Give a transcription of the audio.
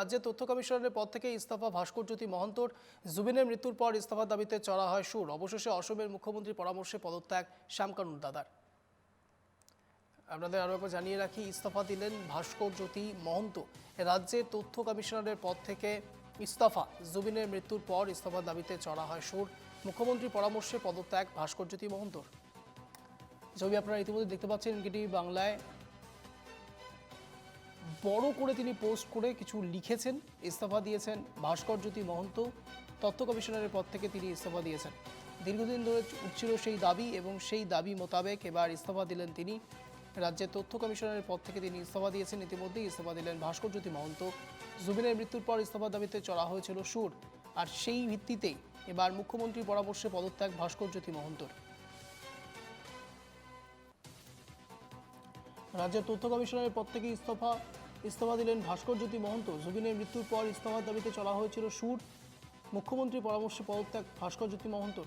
রাজ্যের তথ্য কমিশনারের পদ থেকে ইস্তফা ভাস্কর জ্যোতি মহন্তর। জুবিনের মৃত্যুর পর ইস্তফার দাবিতে চড়া হয় সুর। অবশেষে অসমের মুখ্যমন্ত্রীর পরামর্শে পদত্যাগ শ্যামকানুর দাদার। আপনাদের আরও একবার জানিয়ে রাখি, ইস্তফা দিলেন ভাস্কর জ্যোতি মহন্ত। রাজ্যের তথ্য কমিশনারের পদ থেকে ইস্তফা। জুবিনের মৃত্যুর পর ইস্তফার দাবিতে চড়া হয় সুর। মুখ্যমন্ত্রীর পরামর্শে পদত্যাগ ভাস্কর জ্যোতি মহন্তর। ছবি আপনারা ইতিমধ্যে দেখতে পাচ্ছেন, এনকেটিভি বাংলায়। বড় করে তিনি পোস্ট করে কিছু লিখেছেন, ইস্তফা দিয়েছেন ভাস্কর জ্যোতি মহন্ত তথ্য কমিশনারের পদ থেকে তিনি ইস্তফা দিয়েছেন। দীর্ঘদিন ধরে উঠছিল সেই দাবি এবং সেই দাবি মোতাবেক এবার ইস্তফা দিলেন তিনি। রাজ্যের তথ্য কমিশনারের পদ থেকে তিনি ইস্তফা দিয়েছেন, ইতিমধ্যেই ইস্তফা দিলেন ভাস্কর জ্যোতি মহন্ত। জুবিনের মৃত্যুর পর ইস্তফা দাবিতে চড়া হয়েছিল সুর। আর সেই ভিত্তিতেই এবার মুখ্যমন্ত্রীর পরামর্শে পদত্যাগ ভাস্কর জ্যোতি মহন্তর। রাজ্যের তথ্য কমিশনারের পদ থেকে ইস্তফা ইস্তফা দিলেন ভাস্কর জ্যোতি মহন্ত। জুবিনের মৃত্যুর পর ইস্তফার দাবিতে চলা হয়েছিল সুর। মুখ্যমন্ত্রী পরামর্শে পদত্যাগ ভাস্কর জ্যোতি মহন্তর।